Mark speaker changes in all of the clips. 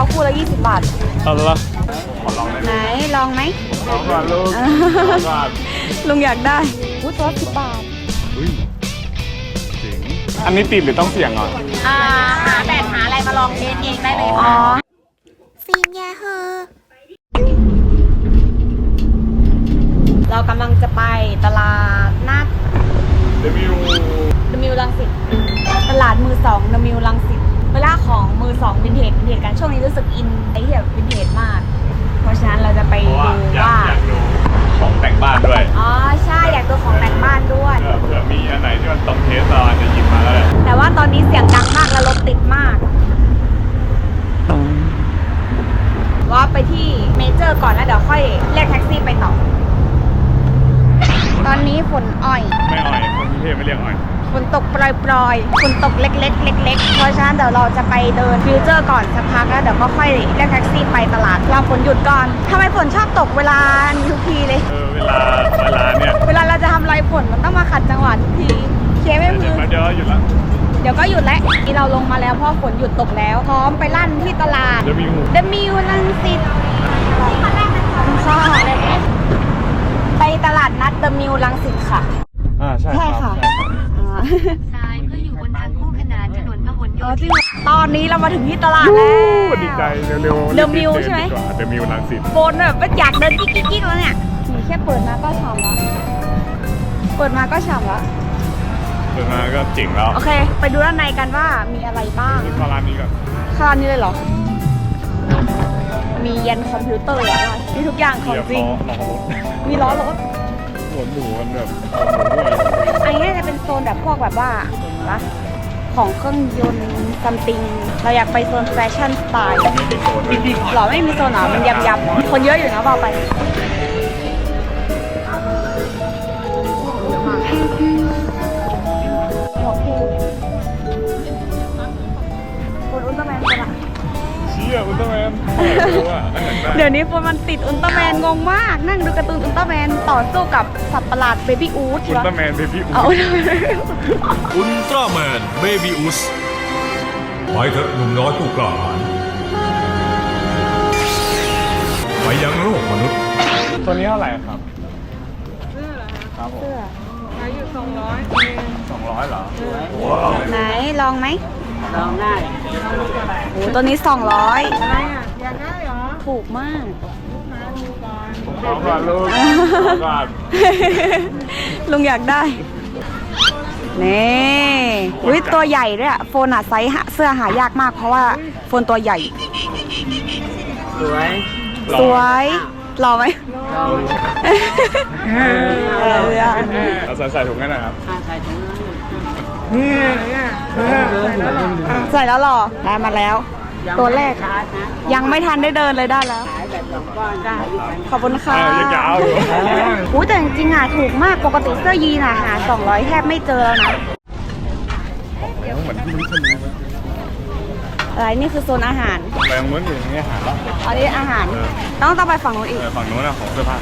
Speaker 1: าวคู่ละ20 บาท
Speaker 2: เอาละขอลองได้
Speaker 1: ไหนลองไหม
Speaker 2: ลองก่อนลูกลองก่อน
Speaker 1: ลุงอยากได้อู้ตัวสิบบาท
Speaker 2: อุ้ยเจ๋งอันนี้ติดหรือต้องเสี่ยงอะ
Speaker 3: อ่าหาแบบหาอะไรมาลองเทสเองได้เลย
Speaker 1: อ๋อ
Speaker 3: ค่ะ
Speaker 1: ฟินยาเฮอเรากำลังจะไปตลาดนัด
Speaker 2: เดบิว
Speaker 1: เดมิวลังสิตตลาดมือสองเดมิวลังสิต เวลาของมือสองวินเทจวินเทจกันช่วงนี้รู้สึกอินไอ้ที่แบบวินเทจมาก เพราะฉะนั้นเราจะไป
Speaker 2: เพราะว่า
Speaker 1: ดู
Speaker 2: อยาก
Speaker 1: ว่า
Speaker 2: อยากดูของแต่งบ้านด้วย
Speaker 1: อ๋อใช่อยากดูของแต่งบ้านด้วย
Speaker 2: เผื่อเผื่อมีอันไหนที่มันตรงเทสเราอาจจะหยิบมาแล้วแหละ
Speaker 1: แต่ว่าตอนนี้เสียงดังมากและรถติดมาก ว่าไปที่เมเจอร์ก่อนแล้วเดี๋ยวค่อยเรียกแท็กซี่ไปต่อ ตอนนี้ฝนอ่อย
Speaker 2: ไม่อ่อยคนกรุงเทพไม่เรียกอ่อย
Speaker 1: ฝนตกปล่อยๆฝนตกเล็ก ๆ เล็ก ๆ เพราะฉะนั้นเดี๋ยวเราจะไปเดินฟิวเจอร์ก่อนสักพักแล้วเดี๋ยวก็ค่อยเรียกแท็กซี่ไปตลาดรอฝนหยุดก่อนทำไมฝนชอบตกเวลานี้ทุกทีเลย
Speaker 2: เออเวลาเวลาเนี่ย
Speaker 1: เวลาเราจะทำอะไรฝนมันต้องมาขัดจังหวะทุกทีเคไม่
Speaker 2: เดี๋
Speaker 1: มื
Speaker 2: ยว
Speaker 1: อ
Speaker 2: เดี๋ยวหยุดละ
Speaker 1: เดี๋ยวก็หยุดแล้วนี่เราลงมาแล้วเพราะฝนหยุดตกแล้ว พร้อมไปลั่นที่ตลาด
Speaker 2: เดบิว
Speaker 1: เดมิวลังสิตค่ะไปตลาดนัดเดมิวลังสิตค่ะ
Speaker 2: อ่าใช่
Speaker 1: ใช่
Speaker 2: ครั
Speaker 1: ค่ะ
Speaker 2: บใช่ครับ
Speaker 1: อ่า
Speaker 3: ซ้ายเพื่ออยู่บนทางคู่ขนานถนนพหลโย
Speaker 1: อ๋อจ
Speaker 3: ธิ
Speaker 1: ริ
Speaker 3: น
Speaker 1: งเหรอตอนนี้เรามาถึงที่ตลาดแล้ว
Speaker 2: ดีใจเร็วๆ
Speaker 1: The Mill ใช่ไหม
Speaker 2: เดมิวลังสิต
Speaker 1: โฟนแบบว่าอยากเดินกิ๊กกิ๊กๆแล้วเนี่ยนี่แค่เปิดมาก็ฉ่ำแล้วเปิดมาก็ฉ่ำแล้ว
Speaker 2: เดินมาก็เจ๋งแล้ว
Speaker 1: โอเค ไปดูด้านในกันว่ามีอะไรบ้าง
Speaker 2: นี่เข้าร้านนี้ก่อน
Speaker 1: ข้าวนี้เลยเหรอ มียันคอมพิวเตอร์อะมีทุกอย่างของ
Speaker 2: เดี๋ยว
Speaker 1: จริง
Speaker 2: ล้อล้อรถ
Speaker 1: มีล้อรถ
Speaker 2: หัวหมูมันแบบหัวหมูด้วย
Speaker 1: อันนี้น่าจะเป็นโซนแบบพวกแบบว่าเห็นปะของเครื่องยนต์ซัมติง เราอยากไปโซนแฟชั่นสไตล์
Speaker 2: ไม่มีโซนเลย
Speaker 1: หรอไม่มีโซนเหรอ มันยำยำๆคนเยอะอยู่นะบอกไป
Speaker 2: เดี๋
Speaker 1: ยวนี้คนมันติดอุลตร้าแมนงงมาก นั่งดูการ์ตูนอุลตร้าแมนต่อสู้กับสัตว์ประหลาดเบบี้อูด
Speaker 2: อุลตร้าแมนเบบี้
Speaker 1: เอา
Speaker 2: อู
Speaker 1: อุลตร้าแมน
Speaker 4: อุลตร้าแมนเบบี้อุสไปเถอะหนุ่มน้อยผู้กล้าหาญไปยังโลกมนุษย์
Speaker 2: ตัวนี้เท่าไหร่ครับครับผม
Speaker 1: เสื้อ
Speaker 2: สองร้อยเหรอ
Speaker 1: ไหนลองไหม
Speaker 5: ลองได้
Speaker 1: โอ้ตัวนี้ 200
Speaker 5: อะไรอะอยากได้เหรอ
Speaker 1: ถูกมาก
Speaker 5: มาดูก่อน
Speaker 2: ขอก่อนลูกขอก่อน
Speaker 1: ลุงอยากได้ นี่อุ้ยตัวใหญ่ด้วยอะโฟนอะไซส์หาเสื้อหายากมาก เพราะว่าโฟนตัวใหญ่
Speaker 5: สวย
Speaker 1: สวยหล่อไหม
Speaker 5: ลอง
Speaker 1: เออ
Speaker 2: เอาใส่ใส่ถุงให้หน่อยครับ
Speaker 5: อ่าใส่ถุงมือ
Speaker 1: ใส่แล้วหรอได้มาแล้ว ตัวแรก
Speaker 5: ชาร์จนะ
Speaker 1: ยังไม่ทันได้เดินเลยได้แล้ว
Speaker 5: ขายแบบสองก้อนได้อยู่กัน
Speaker 1: ขอบคุณค่ะ
Speaker 2: อ่ายังจะเอาอยู่
Speaker 1: อู้แต่จริงๆอะถูกมากปกติเสื้อยีนอะหา200 แทบไม่เจอแล้วนะ
Speaker 2: เหมือนที่นี่ใช่ไหม
Speaker 1: อะไรนี่คือโซนอาหาร
Speaker 2: ไปตรงนู้นอยู่ตรงนี้หาแล้ว
Speaker 1: อันนี้อาหาร ต้องต้องไปฝั่งนู้นอีก
Speaker 2: เออฝั่งนู้นนะของเสื้อผ้า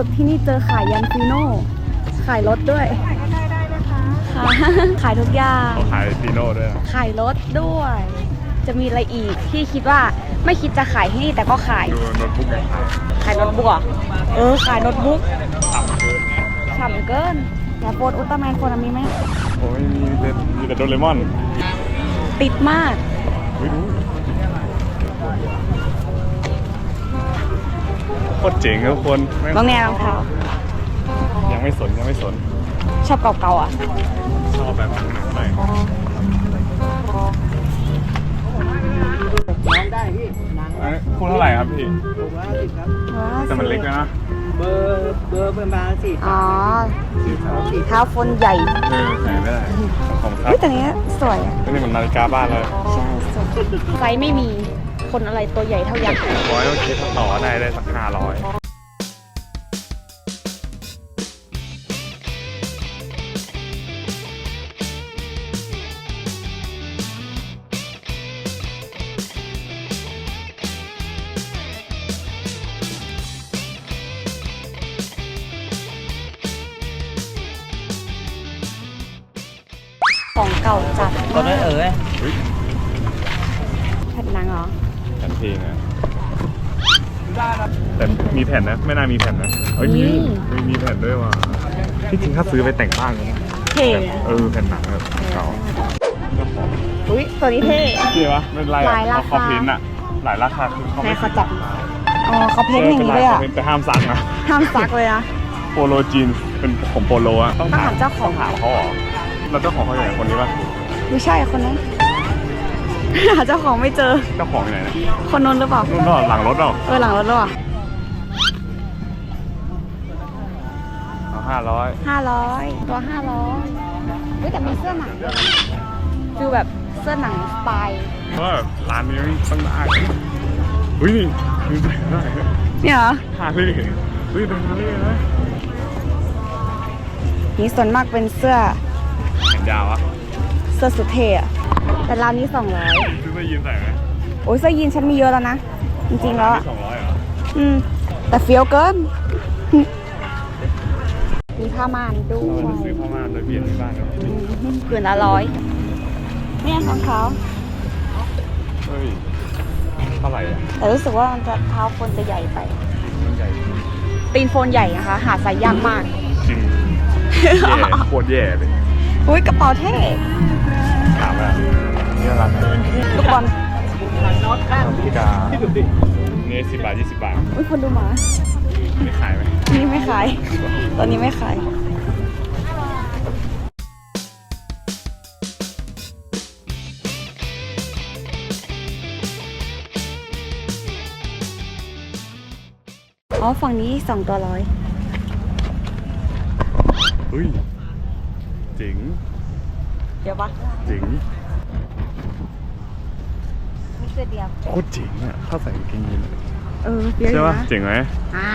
Speaker 1: สุดที่นี่เจอขายยันฟิโน่ขายรถด้วย ค่ะ ขายทุกอย่าง
Speaker 2: เขาขายปีโน่ด้วยนะ
Speaker 1: ขายรถด้วย จะมีอะไรอีกที่คิดว่าไม่คิดจะขายให้นี่แต่ก็ขาย
Speaker 2: ดูโน้ตบุ๊กยังขาย
Speaker 1: ขายโน้ตบุ๊กเหรอเออ ขายโน้ตบุ๊ก
Speaker 2: ต่ำเกิน
Speaker 1: ฉ่ำเกินแต่โฟนอุลตร้าแมนโฟนมีไหม
Speaker 2: โอ้ยมีแต่มีแต่โดเรมอน
Speaker 1: ติดมาก
Speaker 2: อุ้ยดู โคตรเจ๋งครับทุกคนแม่ง
Speaker 1: รองแนรองเท้า
Speaker 2: ยังไม่สนยังไม่สน
Speaker 1: ชอบเก่าๆอะ
Speaker 2: ชอบแบบหนังๆหน่อย
Speaker 5: ลองได้พี่หนัง
Speaker 2: อันนี้คู่เท่าไหร่ครับพี่
Speaker 5: ถูกแล้วสิครับ
Speaker 2: แต่มันเล็กนะนะ
Speaker 5: เบอร์เบอร์ประมาณสี่
Speaker 1: อ๋อ
Speaker 2: สีขาว
Speaker 1: เท้าโฟนใหญ่
Speaker 2: เออใส่ไม่ได้ของครั
Speaker 1: เฮ้
Speaker 2: บ
Speaker 1: ยแต่เนี้ยสวยอะ
Speaker 2: นี่เหมือนนาฬิกาบ้านเลย
Speaker 1: ใช่สวยไซส์ไม่มี คนอะไรตัวใหญ่เท่ายักษ์
Speaker 2: ร้อยต้องคิดต่อได้เลยสักห้าร้อย
Speaker 1: ของเก่าจัด
Speaker 5: ตัวน้อย
Speaker 1: เอ๋
Speaker 2: เพลงอะแต่มีแผ่นนะ ไม่น่ามีแผ่นนะเอ้ยมีมีมีแผ่นด้วยว่ะที่จริงถ้าซื้อไปแต่งบ้านก็ได้
Speaker 1: เท่
Speaker 2: เออแผ่นหนังแบบเก่าเจ้าของ
Speaker 1: อุ้ยตัวนี้เท่
Speaker 2: เท่ปะไม่เป็นไร
Speaker 1: หลายราคา
Speaker 2: เขาพิมพ์อะหลายราคาคือเขา
Speaker 1: ไหน
Speaker 2: ไม่
Speaker 1: เขาจับ อ๋อเขาเพ้นท์อย่างนี้เลยอะ
Speaker 2: แต่ห้ามซักนะ
Speaker 1: ห้ามซักเลยนะ
Speaker 2: โปโลจีนเป็นของโปโลอะต้อง
Speaker 1: ต้องถามเจ้าของ
Speaker 2: ถามเขาเหรอแล้วเจ้าของเขาอยู่ไหนคนนี้ปะ
Speaker 1: ไม่ใช่คนนั้น หาเจ้าของไม่เจอ
Speaker 2: เจ้าของอยู่ไหนนะ
Speaker 1: คนนั้นหรือเปล่า
Speaker 2: นู่นก็หลังรถเรา
Speaker 1: เออหลังรถหรอ
Speaker 2: เอาห้าร้อย
Speaker 1: ห้าร้อยตัวห้าร้อยเฮ้ยแต่มีเสื้อหนังด้วยนะฟิลแบบเสื้อหนังสไตล์
Speaker 2: เพราะว่าร้านนี้ไม่ต้องได้เฮ้ยนี่มีใส่ได้
Speaker 1: เนี่ยเหรอ
Speaker 2: ฮาร์ลีย์เฮ้ยเป็นฮาร์ลีย์นะ
Speaker 1: นี่ส่วนมากเป็นเสื้อ
Speaker 2: แขนยาวอะ
Speaker 1: เสื้อสุดเท่อะ แต่ร้านนี้สองร้อย
Speaker 2: ซื้อมายีนใส่ไหม
Speaker 1: โอ้ยเสื้อยีนฉันมีเยอะแล้วนะ จริงๆแล้วอะ
Speaker 2: สองร้อยเหรอ
Speaker 1: อืม แต่เฟี้ยวเกิน มีผ้าม่านด้ว
Speaker 2: เราจะ
Speaker 1: ย
Speaker 2: ซื้อผ้าม่านโดยเปลี่ยนที่บ้านครับ
Speaker 1: อืมผืนละร้อยเนี่ยรองเท้า
Speaker 2: เฮ้ยเท่าไหร่อะ
Speaker 1: แต่รู้สึกว่ามันจะเท้าคนจะใหญ่ไป
Speaker 2: มันใหญ่
Speaker 1: ตีนโฟนใหญ่นะคะ หาใส่ยากมาก
Speaker 2: จริงแย่โคตรแย่เลย
Speaker 1: อุ้ยกระเป๋าเท่
Speaker 2: ถามว่านี่ร้านไหน
Speaker 1: ลูกบอล
Speaker 2: พิกานี่สิบบาทยี่สิบบาท
Speaker 1: อุ้ยคนดูหมา
Speaker 2: ไม่ขายไหม
Speaker 1: นี่ไม่ขาย ตอนนี้ไม่ขายอ๋อ ฝั่งนี้สองตัวร้อย
Speaker 2: เฮ้ยเจ๋ง
Speaker 1: เดี๋ยวปะ
Speaker 2: เจ๋ง
Speaker 1: มีเสื้อเดียว
Speaker 2: โคตรเจ๋งอะถ้าใส่กางเกงยีนอะ
Speaker 1: เออเฟี้ยวอ
Speaker 2: ใช่
Speaker 1: ยู่
Speaker 2: ปะ
Speaker 1: นะ
Speaker 2: เจ๋งไหม
Speaker 1: อ่า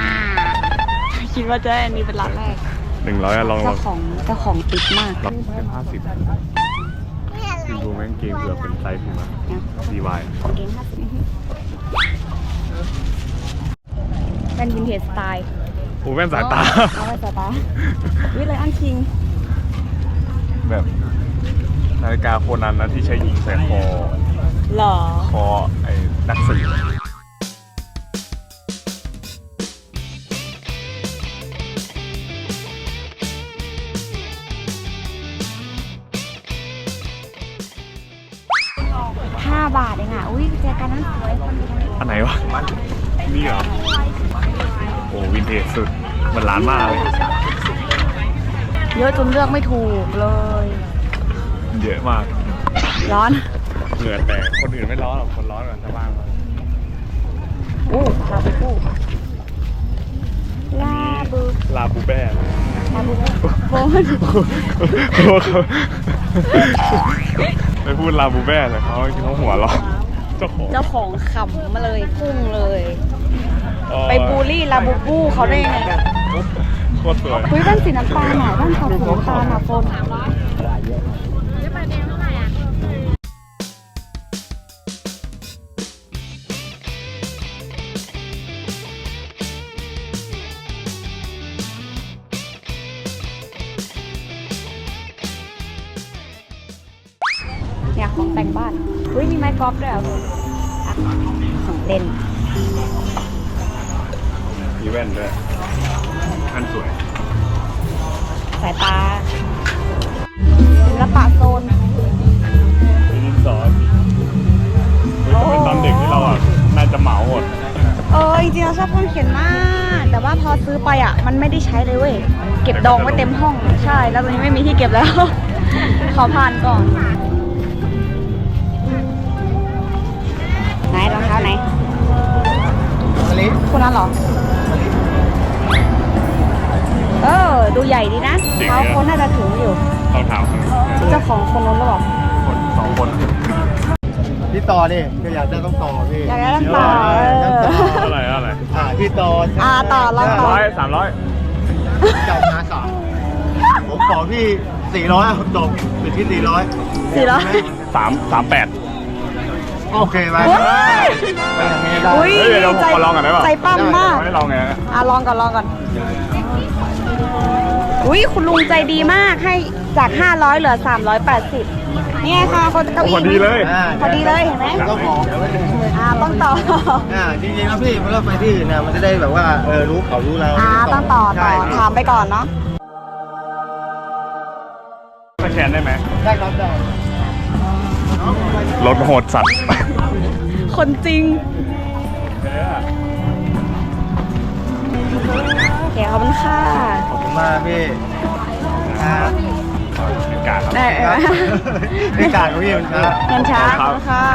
Speaker 1: คิดว่าจะได้อันนี้เป็นร้านแรก
Speaker 2: หนึ่งร้อยอะลองล
Speaker 1: เจ้า
Speaker 2: อง
Speaker 1: ของเจ้าของติดมาก
Speaker 2: ลองเป็นห้าสิบดูแม่งเกมเกือบเป็นไซส์ถึงมาดีวาย
Speaker 1: เกงห้าสิบเป็นวินเทจสไตล์
Speaker 2: โอ้แว่นสายตา
Speaker 1: เอาไว้สายตาวิเลยอันคิง
Speaker 2: แบบ นาฬิกาโคนันนะที่ใช้ยิงใส่คอ
Speaker 1: หรอ
Speaker 2: คอไอ้นักสืบ
Speaker 1: ห้าบาทเองอะ อุ้ยเจอกันนะสวยคนเดีย
Speaker 2: อันไหนวะ นี่เหรอ โอ้วินเทจสุดเหมือนร้านมากเลย
Speaker 1: เยอะจนเลือกไม่ถูกเลย
Speaker 2: เยอะมาก
Speaker 1: ร้อน
Speaker 2: เหงื่อแตกคนอื่นไม่ร้อนหรอกคนร้อนกันชาวบ้านเรา
Speaker 1: อู้ลาบูบูลาบู
Speaker 2: ลาบูแบ้
Speaker 1: ลาบูโฟน
Speaker 2: ไม่พูดลาบูแบ้เลยเขาเขาหัวเราะเจ้าของ
Speaker 1: เจ้าของขำมาเลยพุ่งเลย
Speaker 2: เอ่อ
Speaker 1: ไปบูลลี่ลาบูบูเขาได้ไง
Speaker 2: โคตรสวย
Speaker 1: คุยแว่นสีน้ำตาลหน่อยแว่นขาวสีน้ำตาลอะโฟน เล่น
Speaker 2: มีแว่นด้วยอันสวย
Speaker 1: สายตาศิลปะโซน
Speaker 2: มีดินสอเฮ้ยแต่เป็นตอนเด็กที่เราอะ น่าจะเหมาหมด
Speaker 1: เออจริงๆเราชอบเครื่องเขียนมาก แต่ว่าพอซื้อไปอะ มันไม่ได้ใช้เลยเว้ย เก็บดองไว้เต็มห้อง ใช่ แล้วตอนนี้ไม่มีที่เก็บแล้ว ขอผ่านก่อน ไหนรองเท้าไหน
Speaker 5: ส ลิป
Speaker 1: คนนั้นเหรอ เออ ดูใหญ่ดีนะ
Speaker 2: จริง
Speaker 1: เท้า
Speaker 2: เนี่ย
Speaker 1: คนน่าจะถึงอยู่
Speaker 2: ต้องถามคน
Speaker 1: เจ้าของคนนั้นหรือเปล่า
Speaker 2: คนสองคน
Speaker 5: พี่ต่อดิก็อยากได้ต้องต่อพี่
Speaker 1: อยากได้น้ำตาเออ
Speaker 2: อะไรอะไร
Speaker 5: อ่าพี่ต่อ
Speaker 1: อ่าต่อลองต่
Speaker 2: ร้อยสามร้อย
Speaker 5: จับหาสามผมขอพี่สี่ร้อยจบปิดที่สี่ร้อย
Speaker 1: สี่ร้อย
Speaker 2: สามสามแปด
Speaker 5: โอเคไหม
Speaker 1: เฮ้ย
Speaker 5: ไปอย่างนี้ได้
Speaker 1: อุ้ย
Speaker 2: เฮ้ยเดี๋ยวผมขอลองก่อนได้ป่ะ
Speaker 1: ใจปั้มมาก
Speaker 2: ไม่ได้ลองไงนะ
Speaker 1: อะลองก่อนลองก่อน อุ้ยคุณลุงใจดีมากให้จาก 500 เหลือ 380นี่ไงค่ะคนเก้าอี้
Speaker 2: พอดีเลย
Speaker 5: อ่า
Speaker 1: พอดีเลยเห็นไหม
Speaker 5: ก็ขอ
Speaker 1: อ่าต้องต่อ
Speaker 5: อ่าจริงๆแล้วพี่เวลาไปที่อื่นเนี่ยมันจะได้แบบว่าเออรู้เขารู้เรา
Speaker 1: อ่าต้องต่อต่อ
Speaker 5: ใช่
Speaker 1: ถามไปก่อนเนาะ
Speaker 2: สแกนได้ไหม
Speaker 5: ได้ครับได้
Speaker 2: รถโหดสัตว์
Speaker 1: คนจริงเดี๋ยวขอบคุณค่ะ
Speaker 5: ขอบคุณมากพี่ครับ
Speaker 2: กาครับ
Speaker 1: ได้เอ
Speaker 5: ค
Speaker 1: อ
Speaker 5: รับไม่การของพี่มันครับ
Speaker 1: เงินช้าขอบคุณค่ะ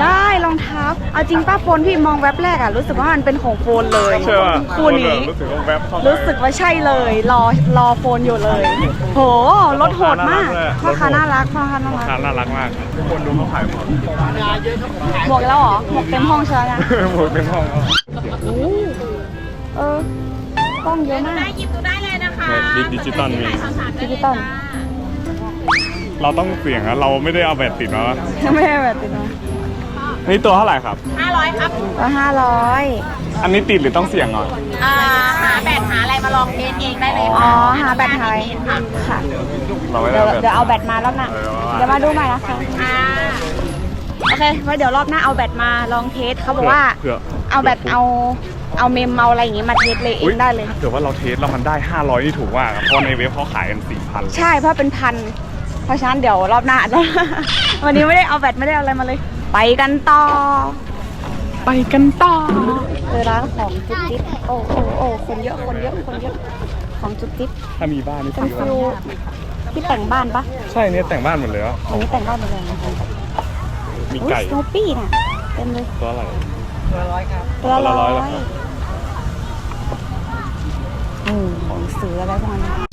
Speaker 1: ได้รองเท้า เอาจริงป้าโฟนพี่มองแว็บแรกอะรู้สึกว่ามันเป็นของโฟนเลย
Speaker 2: ใช่ป่ะ
Speaker 1: คู่นี้
Speaker 2: รู้สึกว่าแวบเข้ามา
Speaker 1: รู้สึกว่าใช่เลย รอรอโฟนอยู่เลย โหรถโหดมากพ่อค้าน่ารักพ่อค้าน่ารัก
Speaker 2: ร้านน่ารักมากทุกคนดูเขาขายหมด
Speaker 1: หมวกแล้วเหรอ หมวกเต็มห้องเชียวนะ
Speaker 2: หมดเป็นห้องเขา
Speaker 1: อู้เออกล้องเยอะมาก
Speaker 3: หยิบดูได้เลยนะคะ
Speaker 2: ดิจิตอลมี
Speaker 1: ดิจิตอล
Speaker 2: เราต้องเสี่ยงนะเราไม่ได้เอาแบตติดมาวะ
Speaker 1: ไม่ได้แบบติดมา
Speaker 2: นี่ตัวเท่าไหร่ครับ
Speaker 3: 500 ครับ
Speaker 1: ก็ห้าร้อย
Speaker 2: อันนี้ติดหรือต้องเสี่ยงก่อน
Speaker 3: อ่าหาแบตหาอะไรมาลองเทสเองได้เลย
Speaker 1: อ๋อ
Speaker 3: ค่ะ
Speaker 1: หาแบตไทยค่ะ
Speaker 2: เราไม่ได้
Speaker 1: เดี๋ยว
Speaker 2: เอาแบต
Speaker 1: เดี๋ยวเอาแบตมาแล้วนะ
Speaker 2: เออว่า
Speaker 1: เดี๋ยวมาดูใหม่นะคะ
Speaker 3: อ่า
Speaker 1: โอเคไว้เดี๋ยวรอบหน้าเอาแบตมาลองเทสเขาบอกว่า
Speaker 2: เผื่อ
Speaker 1: เอาแบตเอาเอาเมมเมาอะไรอย่างงี้มาเทสเลยเองได้เลย
Speaker 2: เดี๋ยวว่าเราเทสแล้วมันได้ 500 นี่ถูกมากอะเพราะในเว็บเขาขายกัน 4,000
Speaker 1: ใช่เพราะเป็นพัน เพราะฉะนั้นเดี๋ยวรอบหน้า วันนี้ไม่ได้เอาแบตไม่ได้เอาอะไรมาเลย ไปกันต่อ ไปกันต่อเจอร้านของจุ๊บจิ๊บโอ้โอ้โอ้คนเยอะคนเยอะคนเยอะของจุ๊บจิ๊บ
Speaker 2: ถ้ามีบ้านนี่
Speaker 1: เป็น
Speaker 2: ซื้อ
Speaker 1: ฟิวที่แต่งบ้านปะ
Speaker 2: ใช่เนี่ยแต่งบ้านหมดเลยอะ
Speaker 1: อันนี้แต่งบ้านหมดเลยนะคะ
Speaker 2: มี
Speaker 1: อุ้ย
Speaker 2: ไก่
Speaker 1: สโนปี้น่ะเต็มเลย
Speaker 2: ตัวอะไร
Speaker 1: ตัวละ
Speaker 2: ตัวละร้
Speaker 1: ร้อ
Speaker 2: อย
Speaker 1: ย
Speaker 2: เหรอครับ
Speaker 1: อืมของซื้ออะไรพวกนั้น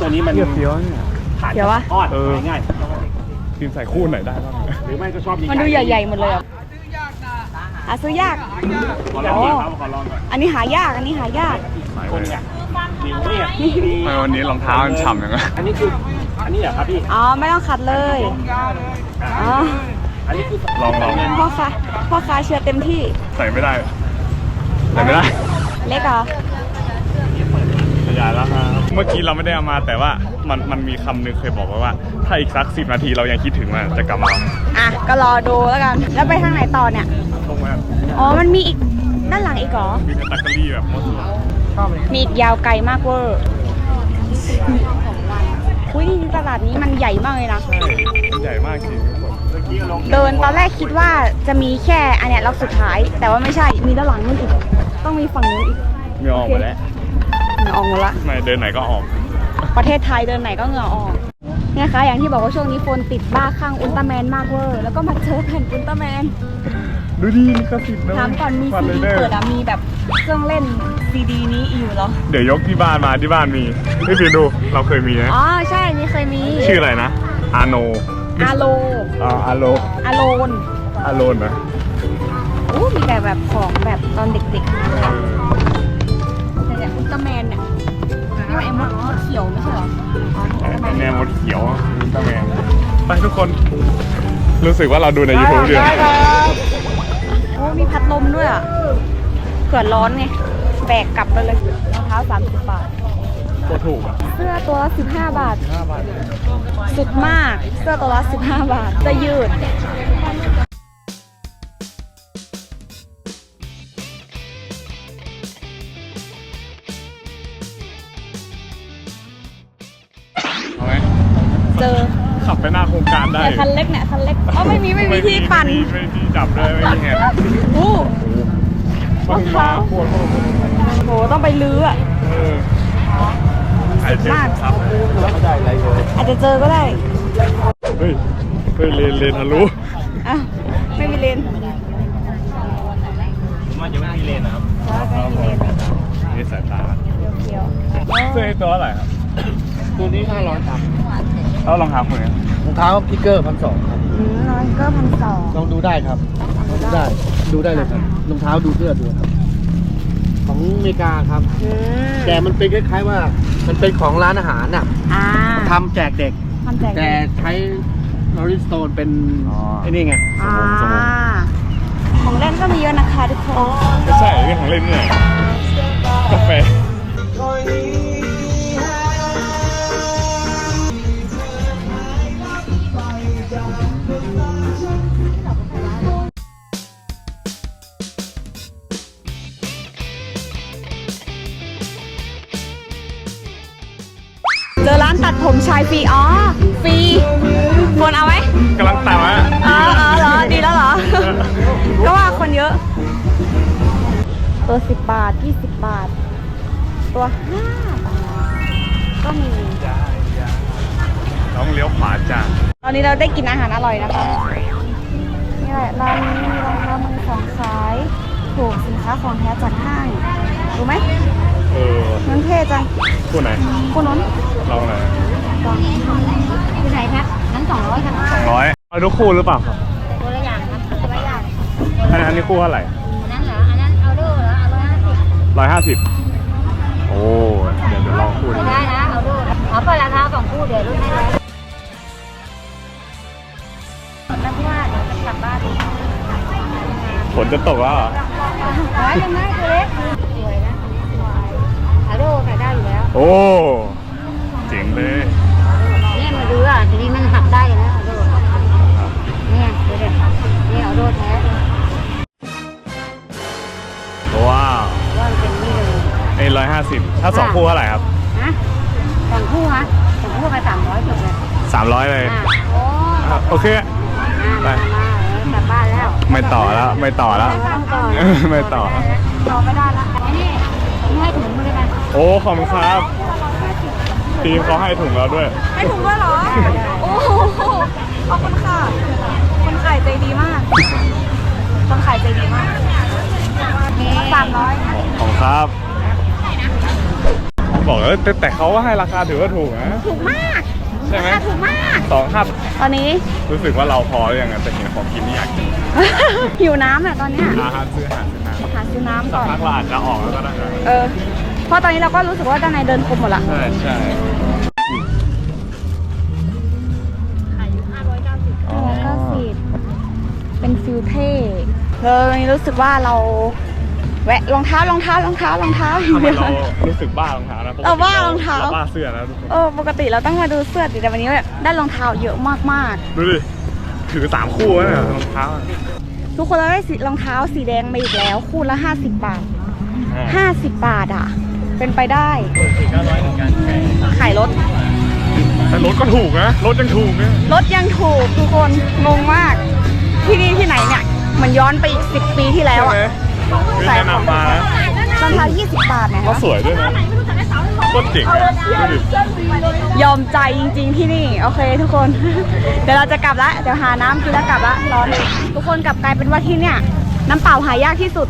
Speaker 2: ตัวนี้มันเฟี้ยวเนี่ย
Speaker 1: เดี๋ยววะ
Speaker 2: เออ ง่ายทีมใส่คู่ไหนได้บ้างหรือไม่ก็ชอบยิง
Speaker 1: มันดูใหญ่ๆหมดเลยอะหาซื้อยาก
Speaker 2: ขอลองก่อนครับขอลองก่อน
Speaker 1: อันนี้หายาก อันนี้หายาก
Speaker 2: คนเนี่ยทำไมวันนี้รองเท้ามันฉ่ำอย่างเงี้ยอันนี้คืออันนี้เหรอครับพี่
Speaker 1: อ๋อ ไม่ต้องขัดเลย อ๋อ
Speaker 2: อันนี้คือลองลอง
Speaker 1: พ่อค้าพ่อค้าเชียร์เต็มที่
Speaker 2: ใส่ไม่ได้ ใส่ไม่ได้
Speaker 1: เล็กเหรอ
Speaker 2: ขยายแล้วครับเมื่อกี้เราไม่ได้เอามาแต่ว่ามันมันมีคำหนึงเคยบอกไว้ว่า ถ้าอีกสักสิบนาทีเรายังคิดถึงมันจะกลับมา
Speaker 1: อะก็รอดูแล้วกัน แล้วไปทางไหนต่อเนี่ย
Speaker 2: ตรงนั้น
Speaker 1: อ๋อ มันมีอีกด้านหลังอีกเหรอ
Speaker 2: มีแคตตาล็อกแบบหมดเลย
Speaker 1: มีอีกยาวไกลมากเวอร์อุ้ยตลาดนี้มันใหญ่มากเลยนะ
Speaker 2: ใช่ใหญ่มากจริงทุกคน
Speaker 1: เดินตอนแรกคิดว่าจะมีแค่อันเนี้ยล็อกสุดท้าย แต่ว่าไม่ใช่ มีด้านหลังนู่นอีก ต้องมีฝั่งนู้นอีก
Speaker 2: เหงื่อออกหมดแล้ว
Speaker 1: เหงื่ อออกหมดละ
Speaker 2: ไม่เดินไหนก็ออก
Speaker 1: ประเทศไทยเดินไหนก็เหงื่อออกเนี่ยคะ อย่างที่บอกว่าช่วงนี้โฟนติดบ้าคลั่งอุลตร้าแมนมากเวอร์แล้วก็มาเจอแผ่นอุลตร้าแมน
Speaker 2: ดูดิลิขสิทธิ์นะ
Speaker 1: ถามก่อนมี
Speaker 2: ฟัน
Speaker 1: ซี
Speaker 2: เล
Speaker 1: ดี
Speaker 2: ยเดอ
Speaker 1: เปิด
Speaker 2: ร์
Speaker 1: อะมีแบบเครื่องเล่นซีดีนี้อยู่เหรอ
Speaker 2: เดี๋ยวยกที่บ้านมาที่บ้านมีนี่พี่ดูเราเคยมีนะ
Speaker 1: อ๋อใช่นี่เคยมี
Speaker 2: ชื่ออะไรนะ อาโน
Speaker 1: อาโล
Speaker 2: อ่าอาโล
Speaker 1: อาโลน
Speaker 2: อาโลนนะ
Speaker 1: อู้มีแต่แบบของแบบตอนเด็กๆทั้งนั้น มันไอ้มดมดเขียวไม่ใช่เหรออ๋ออุลตร้าแมน
Speaker 2: แนวมดเขียวอุลตร้าแมนไปทุกคน รู้สึกว่าเราดูใน YouTube เดียว
Speaker 1: ได้ครับโอ้มีพัดลมด้วยอะเผื่อร้อนไง แบกกลับไปเลยรองเท้า30 บาท
Speaker 2: ตัวถูกอะ
Speaker 1: เสื้อตัวละ15 บาท
Speaker 2: 5บาท
Speaker 1: สุดมาก เสื้อตัวละ15 บาท จะยืด
Speaker 2: ไปหน้าโครงการได้
Speaker 1: เนี่ยคันเล็กเนี่ยคันเล็กอ๋อไม่มีไม่มีที่ปั่น
Speaker 2: ไม่มีที่จับเลยไม่มีแฮนด์
Speaker 1: อู้
Speaker 2: รองเท้าปวด
Speaker 1: โหต้องไปลื้ออะ
Speaker 2: เออไอเจ็บ
Speaker 1: มาก
Speaker 2: ครับ
Speaker 1: อาจจะเจอก็ได้
Speaker 2: เฮ้ยเฮ้ยเลนเลนทะลุ
Speaker 1: อะไม่มีเลน
Speaker 2: มันยังไม่มีเลนนะครับ
Speaker 1: ไม่มีเลน
Speaker 2: นี่สายตา
Speaker 1: เขียว
Speaker 2: เสื้อตัวอะไรครับ
Speaker 5: ตัวนี้ห้าร้อยครับ
Speaker 2: แล้วรองเท้าคุณเนี่ย
Speaker 5: รองเท้าพิกเกอร์พันสองครับ
Speaker 1: อืมน้อยก็พันสอง
Speaker 5: ลองดูได้ครับดูได้ดูได้เลยครับรองเท้าดูเสื้อดูครับ ของอเมริกาครับ
Speaker 1: อืม
Speaker 5: แต่มันเป็นคล้ายๆว่า มันเป็นของร้านอาหารน่ะ
Speaker 1: อ่า
Speaker 5: ทำแจกเด็ก
Speaker 1: ทำแจก
Speaker 5: แต่ใช้อริสโตนเป็น
Speaker 2: อ๋อ
Speaker 5: ไอ้นี่ไง
Speaker 1: อ่าของเล่นก็มีเยอะนะคะทุกคน
Speaker 2: ไม่ใช่เรื่องของเล่นเนี่ยกาแฟ
Speaker 1: ตัดผมชายฟรีอ๋อฟรีคนเอาไหม
Speaker 2: กำลังตามอะ
Speaker 1: อ๋ออ๋อเหรอดีแล้วเหรอ ก็ว่าคนเยอะ ตัวสิบบาทยี่สิบบาท ตัวห้าบาทก็มี
Speaker 2: ต้องเลี้ยวขวาจ้ะ
Speaker 1: ตอนนี้เราได้กินอาหารอร่อยนะคะ นี่แหละร้านนี้มีรองเท้ามือสองขายถูกสินค้าของแท้จากห้าง รู้ไหม
Speaker 2: เออ
Speaker 1: มันเท่จัง
Speaker 2: คู่ไหน
Speaker 1: คุณน้น
Speaker 2: ลองหน่อย
Speaker 1: ก่อน
Speaker 3: คือไหนครับนั้นสองร้อยค่ะ
Speaker 2: สองร้อยเอาทุกคู่หรือเปล่าครับ
Speaker 3: ตัวละอย่างครับตัวละอย่าง
Speaker 2: อันอันนี้คู่เท่าไหร่
Speaker 3: อันนั้นเหรออันนั้นเอาด้วยเหรอเอาร้อยห้าสิบ
Speaker 2: ร้อยห้าสิบโอ้เดี๋ยวเดี๋ยวลองคู่ดู
Speaker 3: ไม่ได้นะเอาด้วยเอาไปราคาสองคู่เดี๋ยวรุ่นให้เลยแล้วพี่ว่าเดี๋ยวจะกลับบ้าน
Speaker 2: ฝนจะตกแล้วเหรอ
Speaker 3: ร้อยยังไงตัวเล็กสวยนะสวยเอาด้วยใส่ได้อยู่แล้ว
Speaker 2: โอ้ เจ๋งเลย
Speaker 3: เนี่ยมาดูอะทีนี้มันหักได้อยู่แล้วเอาด้วยเนี่ยดูดิเนี่ยเอาด้วยแท้เลย
Speaker 2: ว้าว
Speaker 3: ว่ามันเป็นนี่เลย
Speaker 2: ไอ้ร้อยห้าสิบถ้าสองคู่เท่าไหร่ครับ
Speaker 3: ฮะสองคู่ฮะสองคู่ไปสามร้อยจบเลย
Speaker 2: สามร้อยเลย
Speaker 3: อะโอ้
Speaker 2: อะโอเค ไป
Speaker 3: มามาเออกลับบ้านแล้ว
Speaker 2: ไม่ต่อแล้วไม่ต่อแล้ว ไม่ต่อ
Speaker 3: ต่อไม่ได้แล้วอันนี้ผมให้ถุงมือเลยกัน
Speaker 2: โอ้ขอบคุณครับ ทีมเขาให้ถุงเราด้วย
Speaker 1: ให้ถุงด้วยเหรอ โอ้โหขอบคุณค่ะ คนขายใจดีมาก คนขายใจดีมากสามร้อย
Speaker 2: ขอบคุณครับ บอกแล้วแต่แต่เขาก็ให้ราคาถือว่าถูกนะ
Speaker 1: ถูกมาก
Speaker 2: ใช่ไหม
Speaker 1: ถูกมาก
Speaker 2: สองห้า
Speaker 1: ตอนนี้
Speaker 2: รู้สึกว่าเราพอหรือยังอะแต่เห็นของกินนี่อยากกิน
Speaker 1: หิวน้ำอะตอนเนี้ย
Speaker 2: อาหารซื้ออาหารซื้อน้ำ
Speaker 1: หาซื้อน้ำ
Speaker 2: สั
Speaker 1: ก่
Speaker 2: ก
Speaker 1: อน
Speaker 2: พักเราอาจจะออกแล้วก็ได้นะ
Speaker 1: เออ เพราะตอนนี้เราก็รู้สึกว่าด้านในเดินคมหมดละ
Speaker 2: ใช่ใช่
Speaker 1: แล้วก็สีเป็นฟิลเท่เลยรู้สึกว่าเรา แวะรองเท้ารองเท้ารองเท้ารองเท้าอย่าง
Speaker 2: ทำไม
Speaker 1: เดียว
Speaker 2: เรารู้สึกบ้ารองเท้านะปกติ
Speaker 1: เราบ้ารองเท้า
Speaker 2: เราบ้าเสื้อนะทุกคน
Speaker 1: เออปกติเราต้องมาดูเสื้อดิแต่วันนี้แบบได้รองเท้าเยอะมาก
Speaker 2: ดูดิถือสามคู่แล้วเนี่ยรองเท้าอะ
Speaker 1: ๆ ทุกคนเราได้สีรองเท้าสีแดงมาอีกแล้ว คู่ละ 50 บาท
Speaker 2: อ่า
Speaker 1: 50 บาทอะ เป็นไปได้
Speaker 2: สี่เก้าร้อยเหมือนกัน
Speaker 1: ขายรถ
Speaker 2: แต่รถก็ถูกนะ รถยังถูกนะ
Speaker 1: รถยังถูกทุกคนงงมาก ที่นี่ที่ไหนเนี่ยเหมันย้อนไปอีก 10 ปีที่แล้ว
Speaker 2: ใช่ไหม
Speaker 1: อะ
Speaker 2: ไม่แนะนำมานะ
Speaker 1: รองเท้า20 บาทเนี่ย
Speaker 2: ก็สวยด้วยนะโคตรเจ๋งอะดูดิ
Speaker 1: ยอมใจจริง ๆ ที่นี่ โอเคทุกคน เดี๋ยวเราจะกลับละเดี๋ยวหาน้ำกินแล้วกลับละร้อนเลยทุกคนกลับกลายเป็นว่าที่เนี่ย น้ำเปล่าหายากที่สุด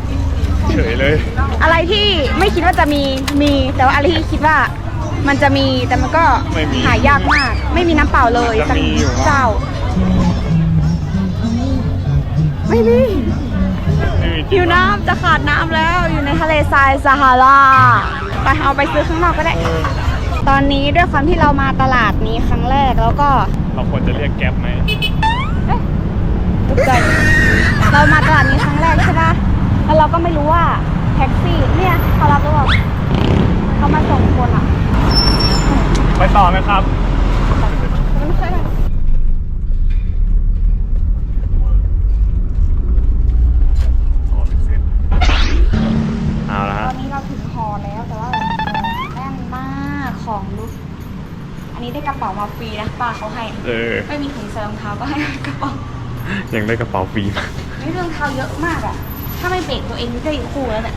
Speaker 2: เฉยเลย
Speaker 1: อะไรที่ไม่คิดว่าจะมีมีแต่ว่าอะไรที่คิดว่ามันจะมีแต่มันก็
Speaker 2: ไม่มี
Speaker 1: หายากมาก ไม่มีน้ำเปล่าเลย
Speaker 2: จะมีอยู่
Speaker 1: เจ้า ไม่มี
Speaker 2: ไม่มีจริ
Speaker 1: หิ
Speaker 2: ง
Speaker 1: วน้ำจะขาดน้ำแล้วอยู่ในทะเลทรายซาฮาราไปเอาไปซื้อข้างนอกก็ได้ ตอนนี้ด้วยความที่เรามาตลาดนี้ครั้งแรกแล้วก็
Speaker 2: เราควรจะเรียกแก๊ปไหม
Speaker 1: ตกใจเรามาตลาดนี้ครั้งแรกใช่ปะ แล้วเราก็ไม่รู้ว่าแท็กซี่เนี่ยเขารับหรือเปล่าเขามาส่งคนอะ
Speaker 2: ไปต่อไหมครับ
Speaker 1: มันไม่ใช่
Speaker 2: เอาละ
Speaker 1: ต
Speaker 2: ฮะ
Speaker 1: อนนี้เราถึงหอแล้วแต่ว่าแบบแน่นมากของลุกอันนี้ได้กระเป๋ามาฟรีนะป้าเขาให้
Speaker 2: เออ
Speaker 1: ไม่มีถุงใส่รองเท้าก็ให้กระเป๋า
Speaker 2: ยังได้กระเป๋าฟรีมา
Speaker 1: นี่รองเท้าเยอะมากอะ ถ้าไม่เบรกตัวเองนี่ได้อีกคู่แล้วเนี่ย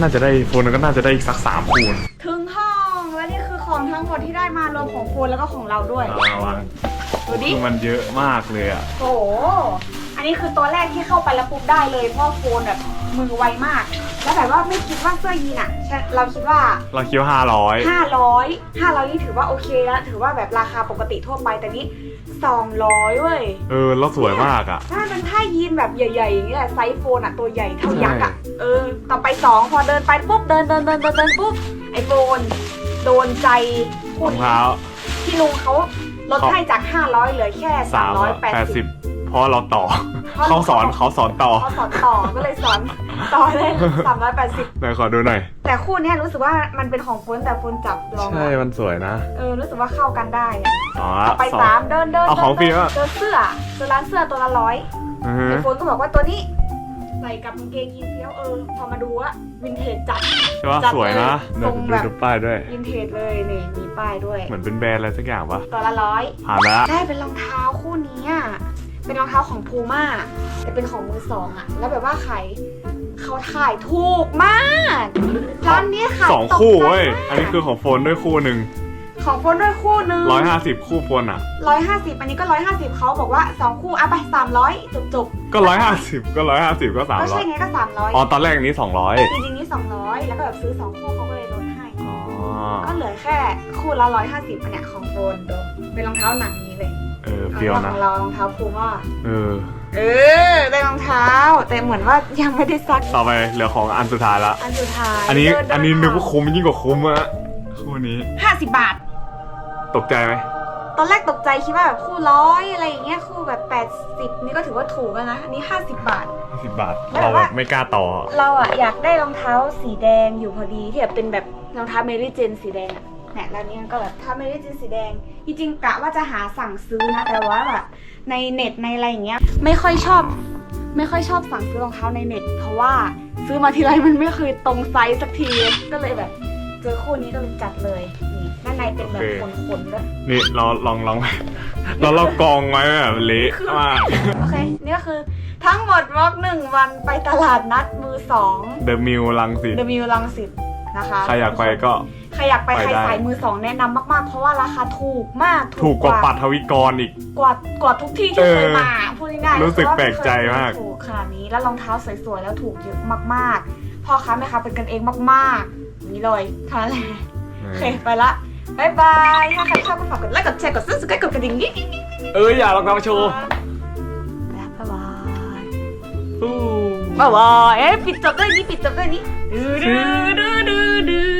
Speaker 2: น่าจะได้โฟนก็น่าจะได้อีกสักสามคูณ
Speaker 1: ถึงห้องและนี่คือของทั้งหมดที่ได้มารวมของโฟนแล้วก็ของเราด้วย
Speaker 2: เอาวะ
Speaker 1: ดูดิ
Speaker 2: คือมันเยอะมากเลยอะ
Speaker 1: โอ้โหอันนี้คือตัวแรกที่เข้าไปแล้วปุ๊บได้เลยเพราะโฟนแบบมือไวมาก แล้วแบบว่าไม่คิดว่าเสื้อยีนอะฉันเราคิดว่า
Speaker 2: เราคิดว่าห้าร้อย
Speaker 1: 500 500นี่ถือว่าโอเคแล้วถือว่าแบบราคาปกติทั่วไปแต่นี้ 200เว้ย
Speaker 2: เออ แล้วสวยมากอะ
Speaker 1: ถ้าเป็นผ้ายีนแบบใหญ่ๆอย่างเงี้ยไซส์โฟนอะตัวใหญ่เท่ายักษ์อะ
Speaker 2: ใช่
Speaker 1: เออ ต่อไปสองพอเดินไปปุ๊บเดินเดินเดินเดินเดินปุ๊บไอโฟนโดนใจ
Speaker 2: รองเท้า
Speaker 1: พี่ลุงเขาลดให้จาก 500เหลือแค่
Speaker 2: สามแปดสิบ
Speaker 1: 380
Speaker 2: เพราะเราต่อ
Speaker 1: เพราะ
Speaker 2: เขาสอนเขาสอนต่อ
Speaker 1: เขาสอนต่อก็เลยสอนต่อเลย380
Speaker 2: ไหนขอดูหน่อย
Speaker 1: แต่คู่เนี้ยรู้สึกว่ามันเป็นของฟุ้นแต่ฟุ้นจับลอง
Speaker 2: ใช่ มันสวยนะ
Speaker 1: เออ รู้สึกว่าเข้ากันได้อะ
Speaker 2: อ๋อ
Speaker 1: ไป
Speaker 2: สอง
Speaker 1: สามเดินเดิน
Speaker 2: เอาของฟรี
Speaker 1: เดิน
Speaker 2: วะ
Speaker 1: เดินเสื้อเจอร้านเสื้อตัวละร้อย
Speaker 2: อือฮึ
Speaker 1: ไอโฟนก็บอกว่าตัวนี้ใส่กับกางเกงยีนเฟี้ยวเออพอมาดูอะวินเทจจัด
Speaker 2: ใช่ปะ
Speaker 1: จัด
Speaker 2: สวยนะ
Speaker 1: เลย
Speaker 2: เดี๋ยว
Speaker 1: ทรง
Speaker 2: ดู
Speaker 1: แบบ
Speaker 2: ดูป้ายด้วย
Speaker 1: วินเทจเลยนี่มีป้ายด้วย
Speaker 2: เหมือนเป็นแบรนด์อะไรสักอย่างปะ
Speaker 1: ตัวละร้อย
Speaker 2: ผ่านแล้ว
Speaker 1: ใช่เป็นรองเท้าคู่นี้อะ เป็นรองเท้าของพูม่าแต่เป็นของมือสองอะแล้วแบบว่าขายเขาถ่ายถูกมากร้านนี้ขาย
Speaker 2: สอง
Speaker 1: ตก
Speaker 2: คู่
Speaker 1: ใจ
Speaker 2: เว้ย
Speaker 1: มาก
Speaker 2: อันนี้คือของโฟนด้วยคู่หนึ่ง
Speaker 1: ของโฟนด้วยคู่นึง
Speaker 2: ร้อยห้าสิบคู่โฟนอะ
Speaker 1: ร้อยห้าสิบอันนี้ก็ร้อยห้าสิบเขาบอกว่าสองคู่อะไปสามร้อยจบจบ
Speaker 2: ก็ร้อยห้าสิบก็ร้อยห้าสิบก็
Speaker 1: ๆ
Speaker 2: สาม
Speaker 1: ก็
Speaker 2: ร้อ
Speaker 1: ใช่
Speaker 2: ย
Speaker 1: ไงก็สามร้อย
Speaker 2: อ๋อตอนแรกอันนี้สองร้อย
Speaker 1: จริงๆนี่สองร้อยแล้วก็แบบซื้อสองคู่เขาก็เลยลดให้
Speaker 2: อ๋อ
Speaker 1: ก็เหลือแค่คู่ละร้อยห้าสิบอันเนี้ยของโฟนดูเป็นรองเท้าหนังนี้เลย
Speaker 2: เออเฟี้ยว
Speaker 1: ข
Speaker 2: นะ
Speaker 1: องเรารองเท้าพูม่า
Speaker 2: เออ
Speaker 1: เออได้รองเท้า แต่เหมือนว่ายังไม่ได้ซัก
Speaker 2: ต่อไปเหลือของอันสุดท้ายละ
Speaker 1: อันสุดท้าย
Speaker 2: อันนี้
Speaker 1: เดิเดิ
Speaker 2: อันนี้นึกว่าคุ้มยิ่งกว่าคุ้มอะคู่นี้
Speaker 1: ห้าสิบบาท
Speaker 2: ตกใจไหม
Speaker 1: ตอนแรกตกใจคิดว่าแบบคู่ร้อยอะไรอย่างเงี้ยคู่แบบแปดสิบนี่ก็ถือว่าถูกแล้วนะอันนี้ห้าสิบบาท
Speaker 2: สิบบาท
Speaker 1: แล้ว
Speaker 2: เรา
Speaker 1: แบบ
Speaker 2: แบ
Speaker 1: ว่า
Speaker 2: บไม่กล้าต่อ
Speaker 1: เราอะอยากได้รองเท้าสีแดงอยู่พอดีที่แบบเป็นแบบรองเท้าเมรี่เจนสีแดงอะ เนี่ยแล้วนี้ก็แบบถ้าเมรี่เจนสีแดง จริงๆกะว่าจะหาสั่งซื้อนะ แต่ว่าแบบในเน็ตในอะไรอย่างเงี้ย ไม่ค่อยชอบ ไม่ค่อยชอบสั่งซื้อรองเท้าในเน็ต เพราะว่าซื้อมาทีไรมันไม่เคยตรงไซส์สักที ก็เลยแบบเจอคู่นี้ก็เลยจัดเลย นี่ด้านในเป็นแบบ
Speaker 2: โอเค
Speaker 1: ขนๆด้วย
Speaker 2: นี่เราลองลองเราเรากองไว้แบบเละมาก
Speaker 1: โอเคนี่ก็คือทั้งหมดวอล์กหนึ่งวันไปตลาดนัดมือสอง
Speaker 2: เดอะมิวลังสิต
Speaker 1: เดอะมิวลังสิตนะคะ
Speaker 2: ใครอยากไปก็
Speaker 1: ใครอยากไป
Speaker 2: ไป
Speaker 1: ใคร
Speaker 2: ได้
Speaker 1: สายมือสองแนะนำมากๆ เพราะว่าราคาถูกมาก
Speaker 2: ถูกกว่าปัทวิกรอีก
Speaker 1: กว่ากว่าทุกที่ที่เคยมาพูดง่ายๆ
Speaker 2: รู้สึก
Speaker 1: เพาะว่า
Speaker 2: แปลกใจมาก
Speaker 1: ถูกขนาดนี้แล้วรองเท้าสวยๆแล้วถูกเยอะมากๆพ่อค้าแม่ค้าเป็นกันเองมากๆนี่เลยเท่านั้นแหละ โอเค ไปละบายบาย ถ้าใครชอบก็ฝากกดไลค์ กดแชร์ กดซับสไครต์กดกระดิ่งกิ๊งกิ๊งกิ๊ง
Speaker 2: เอ้ยอย่าลองทำโชว์
Speaker 1: บ๊ายบาย
Speaker 2: อู้
Speaker 1: บ๊ายบายเอ้ยปิดจบด้วยนี่ปิดจบด้วยนี่ดื้อดื้อดื้อดื้อ